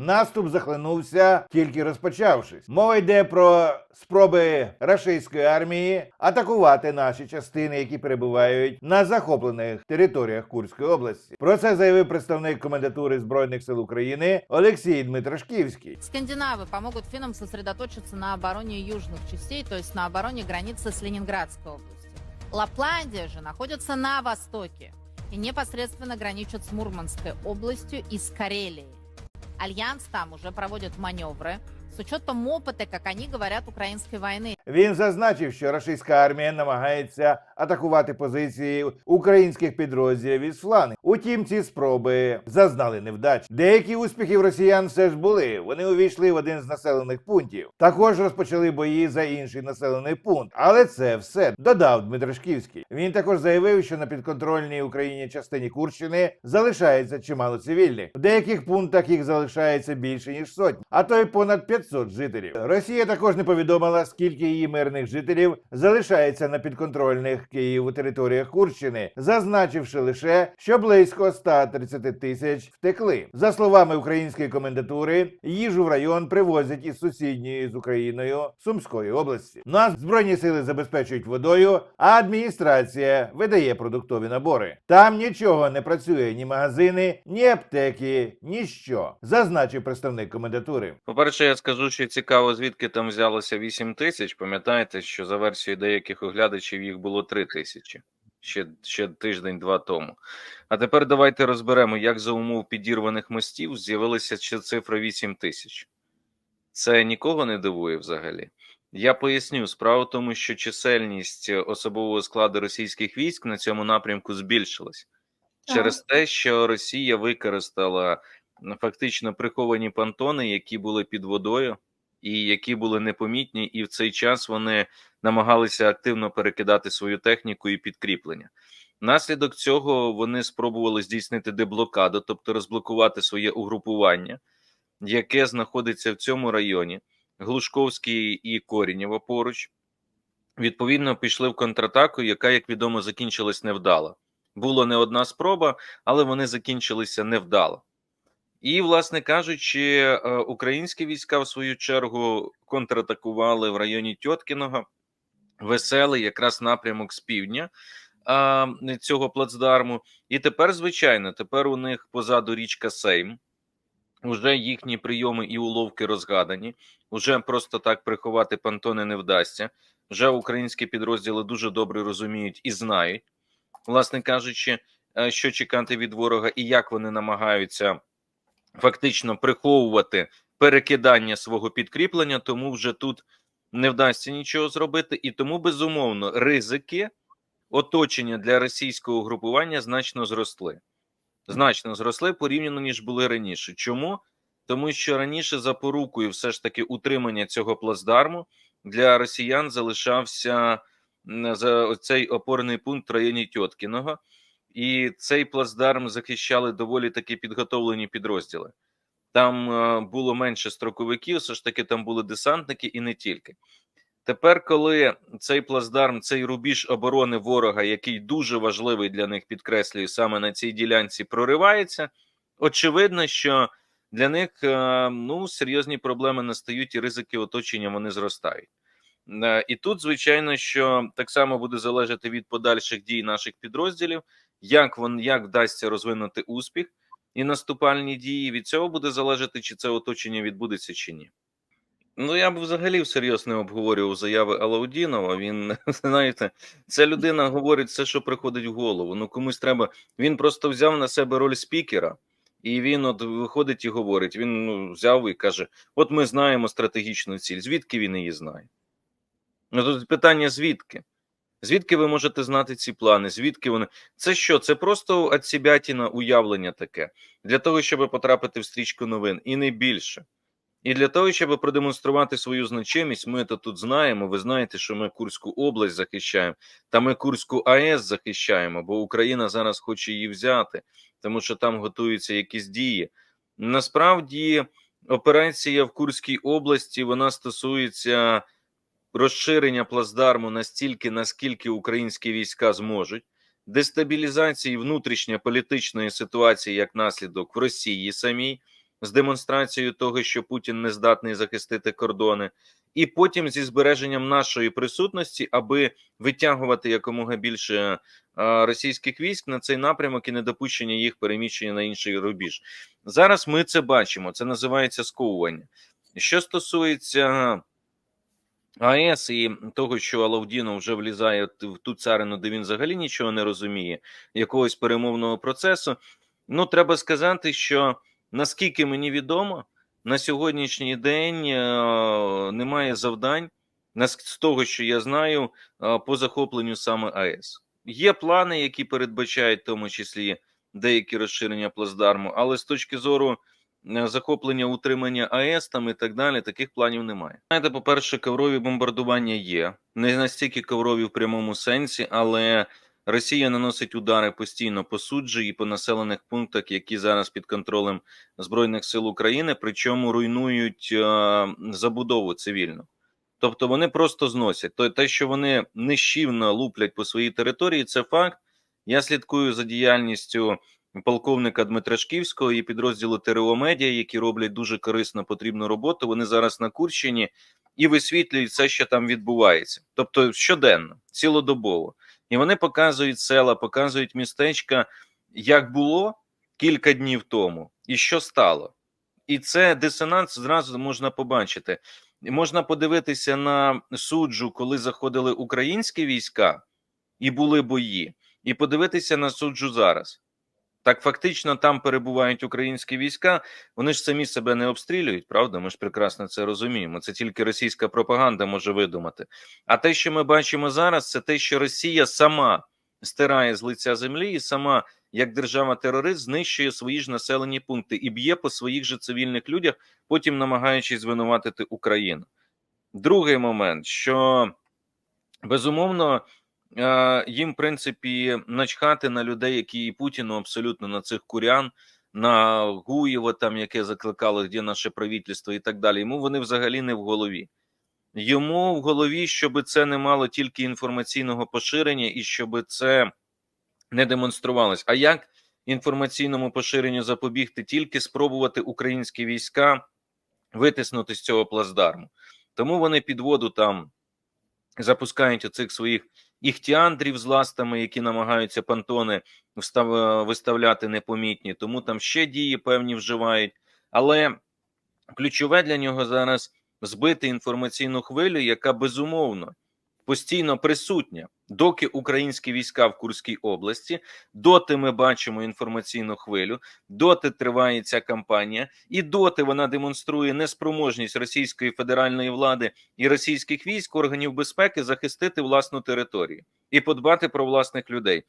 Наступ захлинувся тільки розпочавшись. Мова йде про спроби рашистської армії атакувати наші частини, які перебувають на захоплених територіях Курської області. Про це заявив представник комендатури збройних сил України Олексій Дмитрашківський. Скандинавы помогут финнам сосредоточиться на обороне южных частей, то есть на обороне границы с Ленинградской областью. Лапландия же находится на востоке и непосредственно граничит с Мурманской областью и с Карелией. Альянс там уже проводит маневры с учетом опыта, как они говорят, украинской войны. Він зазначив, що рашистська армія намагається атакувати позиції українських підрозділів із флангів. Утім, ці спроби зазнали невдач. Деякі успіхи в росіян все ж були. Вони увійшли в один з населених пунктів. Також розпочали бої за інший населений пункт. Але це все додав Дмитрашківський. Він також заявив, що на підконтрольній Україні частині Курщини залишається чимало цивільних. В деяких пунктах їх залишається більше ніж сотні, а то й понад 500 жителів. Росія також не повідомила, скільки її мирних жителів залишається на підконтрольних Києву територіях Курщини, зазначивши лише, що близько 130 тисяч втекли. За словами української комендатури, їжу в район привозять із сусідньої з Україною Сумської області. Нас збройні сили забезпечують водою, а адміністрація видає продуктові набори. Там нічого не працює, ні магазини, ні аптеки, ніщо, зазначив представник комендатури. По-перше, я скажу, що цікаво, звідки там взялося 8 тисяч. Пам'ятаєте, що за версією деяких оглядачів їх було 3 тисячі ще, ще тиждень-два тому. А тепер давайте розберемо, як за умов підірваних мостів з'явилася ще цифра 8 тисяч. Це нікого не дивує взагалі. Я поясню, справа в тому, що чисельність особового складу російських військ на цьому напрямку збільшилась через те, що Росія використала фактично приховані понтони, які були під водою, і які були непомітні, і в цей час вони намагалися активно перекидати свою техніку і підкріплення. Наслідок цього вони спробували здійснити деблокаду, тобто розблокувати своє угрупування, яке знаходиться в цьому районі, Глушковський і Корінєво поруч. Відповідно, пішли в контратаку, яка, як відомо, закінчилась невдало. Було не одна спроба, але вони закінчилися невдало. І, власне кажучи, е, українські війська в свою чергу контратакували в районі Тьоткіного, веселий якраз напрямок з півдня цього плацдарму. І тепер, звичайно, тепер у них позаду річка Сейм. Уже їхні прийоми і уловки розгадані. Уже просто так приховати пантони не вдасться. Вже українські підрозділи дуже добре розуміють і знають, власне кажучи, е, що чекати від ворога і як вони намагаються фактично приховувати перекидання свого підкріплення, тому вже тут не вдасться нічого зробити, і тому безумовно ризики оточення для російського угрупування значно зросли. Значно зросли порівняно ніж були раніше. Чому? Тому що раніше запорукою все ж таки утримання цього плацдарму для росіян залишався за цей опорний пункт в районі Тьоткіного, і цей плацдарм захищали доволі таки підготовлені підрозділи. Там е, було менше строковиків, все ж таки там були десантники і не тільки. Тепер, коли цей плацдарм, цей рубіж оборони ворога, який дуже важливий для них, підкреслюю, саме на цій ділянці проривається, очевидно, що для них е, ну, серйозні проблеми настають і ризики оточення вони зростають. Е, І тут, звичайно, що так само буде залежати від подальших дій наших підрозділів, як вон як вдасться розвинути успіх і наступальні дії. Від цього буде залежати, чи це оточення відбудеться чи ні. Ну, я б взагалі всерйоз не обговорював заяви Алаудінова. Він знаєте, ця людина говорить все, що приходить в голову. Ну комусь треба. Він просто взяв на себе роль спікера, і він от виходить і говорить. Він ну, взяв і каже: От ми знаємо стратегічну ціль. Звідки він її знає? Ну тут питання: звідки? Звідки ви можете знати ці плани? Звідки вони? Це що? Це просто отсібятіна уявлення таке для того, щоб потрапити в стрічку новин, і не більше. І для того, щоб продемонструвати свою значимість, ми то тут знаємо. Ви знаєте, що ми Курську область захищаємо, та ми Курську АЕС захищаємо, бо Україна зараз хоче її взяти, тому що там готуються якісь дії. Насправді, операція в Курській області вона стосується розширення плацдарму настільки, наскільки українські війська зможуть, дестабілізації внутрішньополітичної ситуації як наслідок в Росії самій. з демонстрацією того, що Путін не здатний захистити кордони, і потім зі збереженням нашої присутності, аби витягувати якомога більше е, російських військ на цей напрямок і недопущення їх переміщення на інший рубіж. Зараз ми це бачимо. Це називається сковування. Що стосується АЕС і того, що Алавдінов вже влізає в ту царину, де він взагалі нічого не розуміє, якогось перемовного процесу. Ну, треба сказати, що наскільки мені відомо, на сьогоднішній день е, немає завдань, з того, що я знаю, е, по захопленню саме АЕС. Є плани, які передбачають в тому числі деякі розширення плацдарму, але з точки зору захоплення утримання АЕС там і так далі, таких планів немає. Знаєте, по-перше, коврові бомбардування є не настільки коврові в прямому сенсі, але Росія наносить удари постійно по суджі і по населених пунктах, які зараз під контролем збройних сил України, причому руйнують е, забудову цивільну. Тобто вони просто зносять. То те, що вони нищівно луплять по своїй території, це факт. Я слідкую за діяльністю полковника Дмитрашківського і підрозділу ТРО Медіа, які роблять дуже корисну потрібну роботу. Вони зараз на Курщині і висвітлюють все, що там відбувається. Тобто щоденно, цілодобово. І вони показують села, показують містечка, як було кілька днів тому, і що стало. І це дисонанс зразу можна побачити. Можна подивитися на суджу, коли заходили українські війська і були бої, і подивитися на суджу зараз. Так фактично там перебувають українські війська, вони ж самі себе не обстрілюють, правда? Ми ж прекрасно це розуміємо. Це тільки російська пропаганда може видумати. А те, що ми бачимо зараз, це те, що Росія сама стирає з лиця землі і сама, як держава-терорист, знищує свої ж населені пункти і б'є по своїх же цивільних людях, потім намагаючись звинуватити Україну. Другий момент, що безумовно. Е, Їм, в принципі, начхати на людей, які і Путіну абсолютно на цих курян, на Гуєва, там яке закликало, де наше правительство і так далі. Йому вони взагалі не в голові. Йому в голові, щоб це не мало тільки інформаційного поширення і щоб це не демонструвалось. А як інформаційному поширенню запобігти? Тільки спробувати українські війська витиснути з цього плацдарму. Тому вони під воду там запускають оцих своїх іхтіандрів з ластами, які намагаються пантони встав, виставляти непомітні. Тому там ще дії певні вживають. Але ключове для нього зараз збити інформаційну хвилю, яка безумовно постійно присутня, доки українські війська в Курській області, доти ми бачимо інформаційну хвилю, доти триває ця кампанія, і доти вона демонструє неспроможність Російської федеральної влади і російських військ, органів безпеки захистити власну територію і подбати про власних людей.